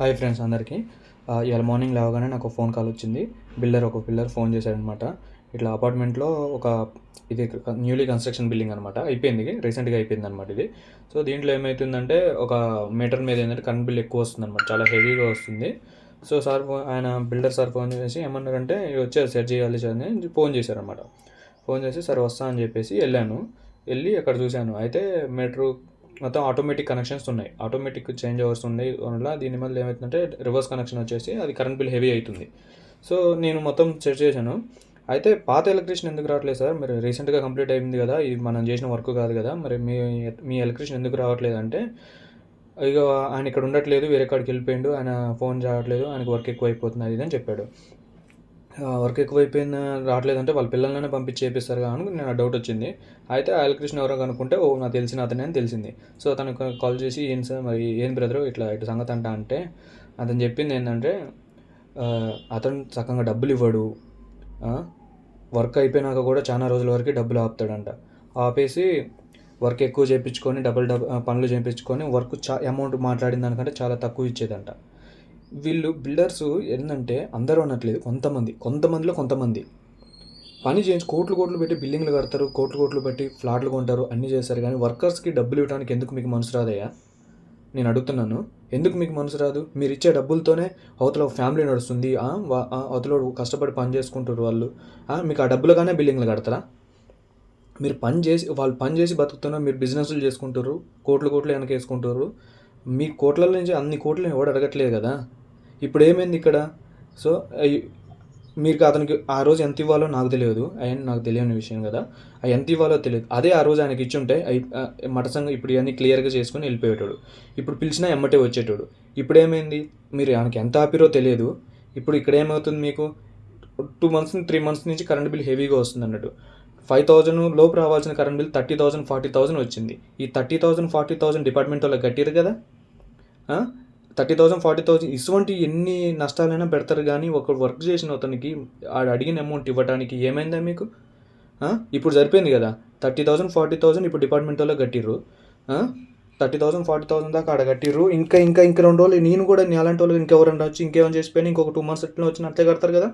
Hi friends అందరికీ. ఇవాళ morning లేవగానే నాకు ఫోన్ కాల్ వచ్చింది. బిల్డర్ ఒక బిల్డర్ ఫోన్ చేశాడనమాట. ఇట్లా అపార్ట్మెంట్లో ఒక ఇది న్యూలీ కన్స్ట్రక్షన్ బిల్డింగ్ అనమాట. అయిపోయింది రీసెంట్గా అయిపోయింది అనమాట ఇది. సో దీంట్లో ఏమవుతుందంటే ఒక మీటర్ మీద ఏంటంటే కరెంట్ బిల్ ఎక్కువ వస్తుంది అనమాట చాలా హెవీగా వస్తుంది. సో సార్ ఆయన బిల్డర్ సార్ ఫోన్ చేసి ఏమన్నారంటే వచ్చారు వచ్చేది సెట్ చేయాలి సార్ అని ఫోన్ చేశారనమాట. ఫోన్ చేసి సార్ వస్తా అని చెప్పేసి వెళ్ళాను. వెళ్ళి అక్కడ చూశాను. అయితే మీటరు మొత్తం ఆటోమేటిక్ కనెక్షన్స్ ఉన్నాయి. ఆటోమేటిక్ చేంజ్ అవర్స్ ఉన్నాయి వల్ల దీని వల్ల ఏమవుతుందంటే రివర్స్ కనెక్షన్ వచ్చేసి అది కరెంట్ బిల్ హెవీ అవుతుంది. సో నేను మొత్తం సెట్ చేశాను. అయితే పాత ఎలక్ట్రీషియన్ ఎందుకు రావట్లేదు సార్? మీరు రీసెంట్గా కంప్లీట్ అయింది కదా. ఇది మనం చేసిన వర్క్ కాదు కదా. మరి మీ మీ ఎలక్ట్రీషియన్ ఎందుకు రావట్లేదు అంటే ఇక ఆయన ఇక్కడ ఉండట్లేదు వేరే కాడికి వెళ్ళిపోయిండు ఆయన ఫోన్ చేయట్లేదు ఆయనకు వర్క్ ఎక్కువ అయిపోతుంది అది ఇది అని చెప్పాడు. వర్క్ ఎక్కువైపోయింది రావట్లేదంటే వాళ్ళ పిల్లలనే పంపించి చేపిస్తారు కానీ నేను డౌట్ వచ్చింది. అయితే ఆ ఎవరో కనుక్కుంటే ఓ నాకు తెలిసిన అతనే అని తెలిసింది. సో అతనికి కాల్ చేసి ఏం సార్ మరి ఏం బ్రదర్ ఇట్లా ఇటు సంగతి అంట అంటే అతను చెప్పింది ఏంటంటే అతను సకంగా డబ్బులు ఇవ్వడు. వర్క్ అయిపోయినాక కూడా చాలా రోజుల వరకు డబ్బులు ఆపుతాడంట. ఆపేసి వర్క్ ఎక్కువ చేయించుకొని డబుల్ డబ్ పనులు చేయించుకొని వర్క్ చా అమౌంట్ మాట్లాడిన దానికంటే చాలా తక్కువ ఇచ్చేదంట. వీళ్ళు బిల్డర్స్ ఏంటంటే అందరూ అనట్లేదు కొంతమంది కొంతమందిలో కొంతమంది. పని చేయించి కోట్లు కోట్లు పెట్టి బిల్డింగ్లు కడతారు కోట్లు కోట్లు పెట్టి ఫ్లాట్లు కొంటారు అన్నీ చేస్తారు. కానీ వర్కర్స్కి డబ్బులు ఇవ్వడానికి ఎందుకు మీకు మనసు రాదయ్యా? నేను అడుగుతున్నాను ఎందుకు మీకు మనసు రాదు? మీరు ఇచ్చే డబ్బులతోనే అవతల ఫ్యామిలీ నడుస్తుంది. ఆ, అవతల కష్టపడి పని చేసుకుంటారు వాళ్ళు. మీకు ఆ డబ్బులుగానే బిల్డింగ్లు కడతారా? మీరు పని చేసి వాళ్ళు పని చేసి బతుకుతున్నా మీరు బిజినెస్లు చేసుకుంటారు కోట్లు కోట్లు వెనక వేసుకుంటారు మీ కోట్ల నుంచి అన్ని కోట్లు ఎవడు అడగట్లేదు కదా? ఇప్పుడు ఏమైంది ఇక్కడ? సో అయ్- మీరు అతనికి ఆ రోజు ఎంత ఇవ్వాలో నాకు తెలియదు. ఆయన నాకు తెలియని విషయం కదా. ఆ ఎంత ఇవ్వాలో తెలియదు. అదే ఆ రోజు ఆయనకి ఇచ్చుంటే అయి మటసంగా ఇప్పుడు ఇవన్నీ క్లియర్గా చేసుకొని వెళ్ళిపోయేటోడు. ఇప్పుడు పిలిచినా ఎమ్మటే వచ్చేటోడు. ఇప్పుడు ఏమైంది మీరు ఆయనకి ఎంత ఆపిరో తెలియదు. ఇప్పుడు ఇక్కడ ఏమవుతుంది మీకు? టూ మంత్స్ త్రీ మంత్స్ నుంచి కరెంట్ బిల్ హెవీగా వస్తుంది అన్నట్టు. ఫైవ్ థౌజండ్ లోపు రావాల్సిన current bill thirty thousand forty thousand వచ్చింది. ఈ thirty thousand forty thousand department వాళ్ళకి కట్టారు కదా? థర్టీ థౌసండ్ ఫార్టీ థౌసండ్ ఇటువంటి ఎన్ని నష్టాలైనా పెడతారు కానీ ఒక వర్క్ చేసిన అతనికి ఆడు అడిగిన అమౌంట్ ఇవ్వడానికి ఏమైందా మీకు? ఇప్పుడు సరిపోయింది కదా. థర్టీ థౌసండ్ ఫార్టీ థౌసండ్ ఇప్పుడు డిపార్ట్మెంట్ వాళ్ళు కట్టిర్రు. థర్టీ థౌసండ్ ఫార్టీ థౌసండ్ దాకా ఆడ కట్టిర్రు. ఇంకా ఇంకా ఇంకా రెండు రోజులు నేను కూడా నీ అలాంటి వాళ్ళు ఇంకెవరైనా వచ్చి ఇంకేమైనా చేసిపోయినా ఇంకొక టూ మంత్స్ ఎట్లా వచ్చిన అట్లే కడతారు కదా.